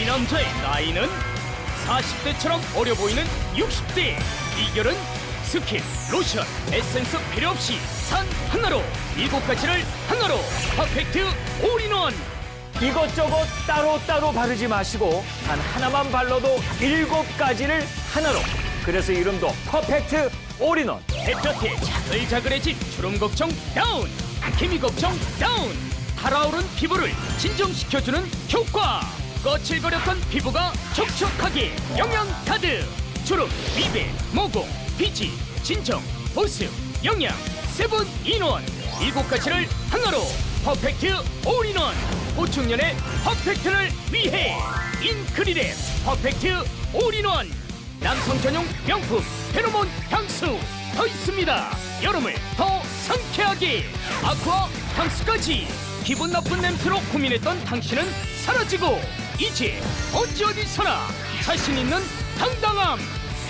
이 남자의 나이는 40대처럼 어려 보이는 60대. 이결은 스킨, 로션, 에센스 필요 없이 산 하나로 일곱 가지를 하나로 퍼펙트 올인원. 이것저것 따로따로 바르지 마시고 단 하나만 발라도 일곱 가지를 하나로. 그래서 이름도 퍼펙트 올인원. 햇볕에 자글자글해진 주름 걱정 다운 기미 걱정 다운 달아오른 피부를 진정시켜주는 효과 거칠거렸던 피부가 촉촉하게 영양 가득 주름 미백 모공 피지 진정 보습 영양 세분 인원. 일곱 가지를 하나로 퍼펙트 올인원. 보충년의 퍼펙트를 위해 인크리랩 퍼펙트 올인원. 남성 전용 명품 페로몬 향수 더 있습니다. 여름을 더 상쾌하게 아쿠아 향수까지 기분 나쁜 냄새로 고민했던 당신은 사라지고 이제 어찌 어디서나 자신 있는 당당함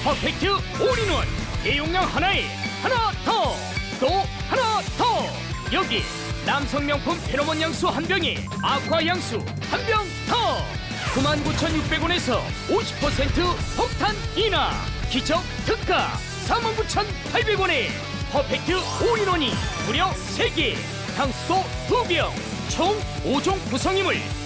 퍼펙트 올인원 대용량 하나에 하나 더 또 하나 더. 여기 남성 명품 페로몬 향수 한 병에 아쿠아 향수 한 병 더. 99,600원에서 50% 폭탄 인하. 기적 특가 49,800원에 퍼펙트 올인원이 무려 3개. 향수도 2병. 총 5종 구성임을 꼭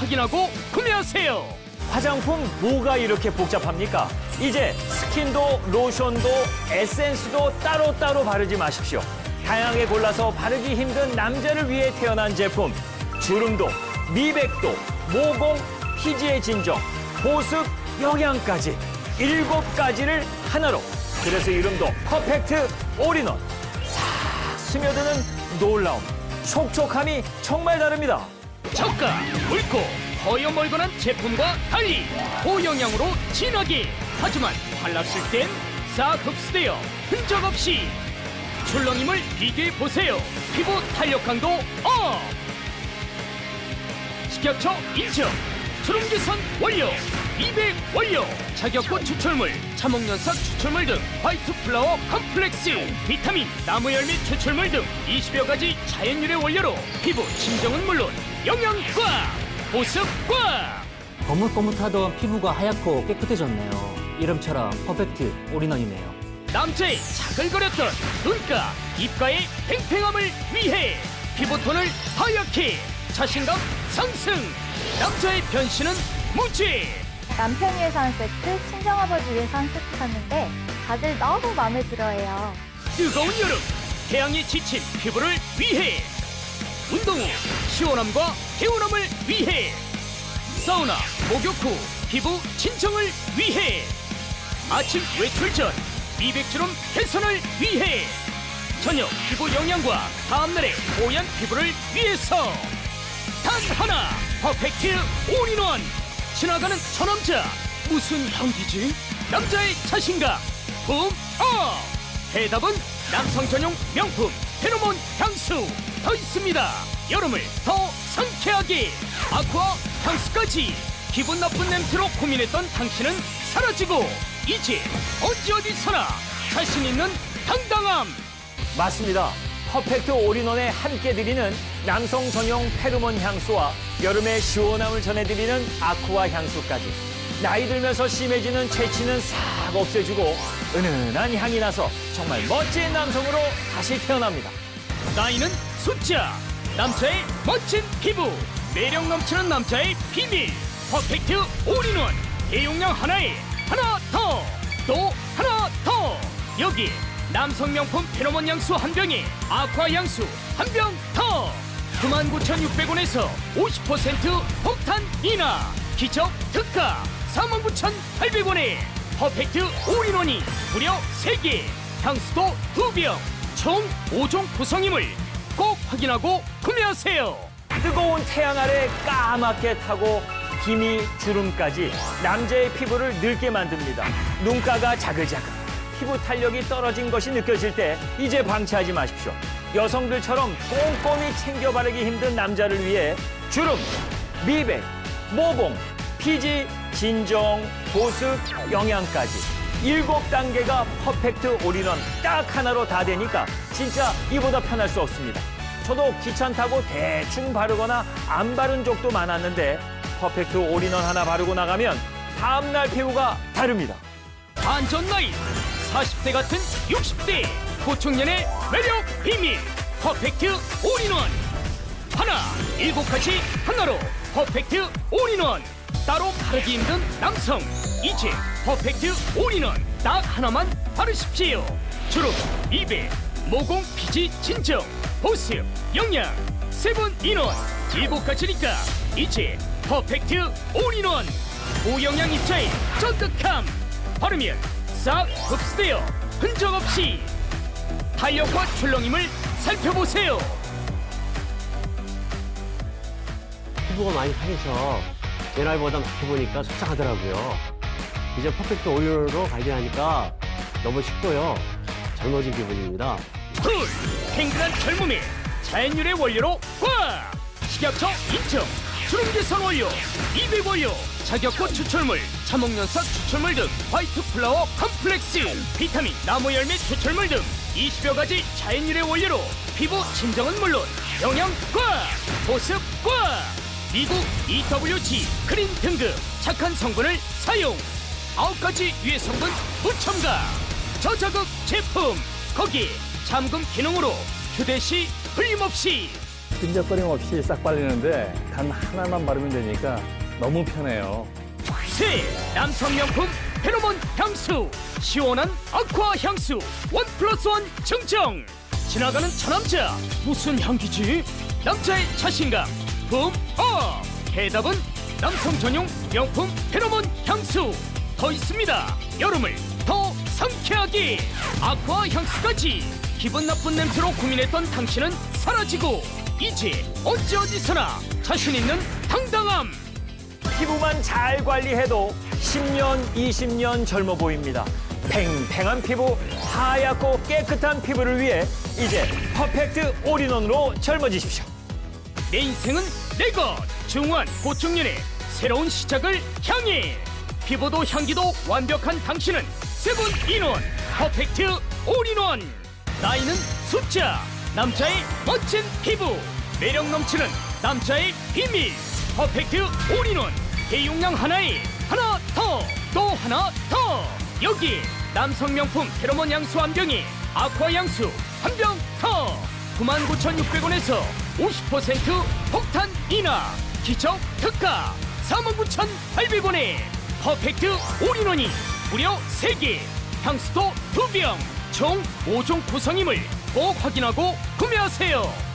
확인하고 구매하세요 화장품 뭐가 이렇게 복잡합니까? 이제 스킨도 로션도 에센스도 따로따로 바르지 마십시오. 다양하게 골라서 바르기 힘든 남자를 위해 태어난 제품. 주름도, 미백도, 모공, 피지의 진정, 보습, 영양까지 일곱 가지를 하나로. 그래서 이름도 퍼펙트 올인원. 싹 스며드는 놀라움, 촉촉함이 정말 다릅니다. 저가 묽고 허여멀건한 제품과 달리 고영양으로 진하게. 하지만 발랐을 땐 싹 흡수되어 흔적 없이. 출렁임을 비교해 보세요. 피부 탄력 강도 업! 식약처 인증! 주름 개선 완료 200 완료! 자격고 추출물 자목연삭 추출물 등 화이트 플라워 컴플렉스! 비타민 나무열매 추출물 등 20여 가지 자연 유래 원료로 피부 진정은 물론 영양과 보습과 거뭇거뭇하던 피부가 하얗고 깨끗해졌네요. 이름처럼 퍼펙트 올인원이네요. 남자의 자글거렸던 눈가, 입가의 팽팽함을 위해 피부톤을 하얗게 자신감 상승 남자의 변신은 무죄 남편 위해서 한 세트, 친정아버지 위해서 한 세트 샀는데 다들 너무 마음에 들어해요. 뜨거운 여름 태양에 지친 피부를 위해 운동 후 시원함과 개운함을 위해 사우나 목욕 후 피부 진정을 위해 아침 외출 전 미백주름 개선을 위해 저녁 피부 영양과 다음날의 뽀얀 피부를 위해서 단 하나 퍼펙트 올인원 지나가는 저 남자 무슨 향기지? 남자의 자신감 붐업 해답은 남성 전용 명품 페로몬 향수 더 있습니다 여름을 더 상쾌하게 아쿠아 향수까지 기분 나쁜 냄새로 고민했던 당신은 사라지고 이제 어디 어디서나 자신 있는 당당함 맞습니다. 퍼펙트 올인원에 함께 드리는 남성 전용 페르몬 향수와 여름의 시원함을 전해드리는 아쿠아 향수까지. 나이 들면서 심해지는 체취는 싹 없애주고 은은한 향이 나서 정말 멋진 남성으로 다시 태어납니다. 나이는 숫자. 남자의 멋진 피부. 매력 넘치는 남자의 비밀. 퍼펙트 올인원. 대용량 하나에 하나 더. 또 하나 더. 여기 남성 명품 페로몬 향수 한 병에 아쿠아 향수 한 병 더. 99,600원에서 50% 폭탄 인하 기적 특가 49,800원에 퍼펙트 올인원이 무려 3개 향수도 2병 총 5종 구성임을 꼭 확인하고 구매하세요 뜨거운 태양 아래 까맣게 타고 기미, 주름까지 남자의 피부를 늙게 만듭니다. 눈가가 자글자글, 피부 탄력이 떨어진 것이 느껴질 때 이제 방치하지 마십시오. 여성들처럼 꼼꼼히 챙겨 바르기 힘든 남자를 위해 주름, 미백, 모공, 피지, 진정, 보습, 영양까지 일곱 단계가 퍼펙트 올인원 딱 하나로 다 되니까 진짜 이보다 편할 수 없습니다. 저도 귀찮다고 대충 바르거나 안 바른 적도 많았는데 퍼펙트 올인원 하나 바르고 나가면 다음날 피부가 다릅니다. 반전 나이 40대 같은 60대 고청년의 매력 비밀 퍼펙트 올인원 하나 일곱 가지 하나로 퍼펙트 올인원. 따로 바르기 힘든 남성. 이제 퍼펙트 올인원. 딱 하나만 바르십시오. 주름 입에 모공 피지 진정. 보습 영양 세분 인원. 일곱 가지니까 이제 퍼펙트 올인원. 고영양 입자에 쫀득함. 바르면 싹 흡수되어 흔적 없이 탄력과 출렁임을 살펴보세요. 피부가 많이 상해서 옛날보다 많이 보니까 속상하더라고요. 이제 퍼펙트 오일로 관리하니까 너무 쉽고요. 젊어진 기분입니다. 쿨 탱글한 젊음에 자연유래 원료로 꽉 식약처 인증 주름 개선 원료 200 원료 자격꽃 추출물 자목연삭 추출물 등 화이트 플라워 컴플렉스 비타민 나무 열매 추출물 등 20여 가지 자연유래 원료로 피부 진정은 물론 영양 꽉 보습 꽉 미국 EWG 그린 등급 착한 성분을 사용. 아홉 가지 유해 성분 무첨가. 저자극 제품 거기에 잠금 기능으로 휴대 시 흘림 없이. 끈적거림 없이 싹 발리는데 단 하나만 바르면 되니까 너무 편해요. 새 남성 명품 페로몬 향수 시원한 아쿠아 향수 원 플러스 원 증정. 지나가는 처남자 무슨 향기지? 남자의 자신감 붐업 해답은 남성 전용 명품 페로몬 향수 더 있습니다 여름을 더 상쾌하게 아쿠아 향수까지 기분 나쁜 냄새로 고민했던 당신은 사라지고 이제 언제 어디서나 자신 있는 당당함 피부만 잘 관리해도 10년, 20년 젊어 보입니다. 팽팽한 피부, 하얗고 깨끗한 피부를 위해 이제 퍼펙트 올인원으로 젊어지십시오. 내 인생은 내 것! 중후한 고충년의 새로운 시작을 향해! 피부도 향기도 완벽한 당신은 세븐 인원! 퍼펙트 올인원! 나이는 숫자! 남자의 멋진 피부! 매력 넘치는 남자의 비밀 퍼펙트 올인원! 대용량 하나에 하나 더! 또 하나 더! 여기 남성 명품 페로몬 향수 한 병에 아쿠아 향수 한 병 더! 99,600원에서 50% 폭탄 인하. 기적 특가 49,800원에 퍼펙트 올인원이 무려 3개. 향수도 2병. 총 5종 구성임을 꼭 확인하고 구매하세요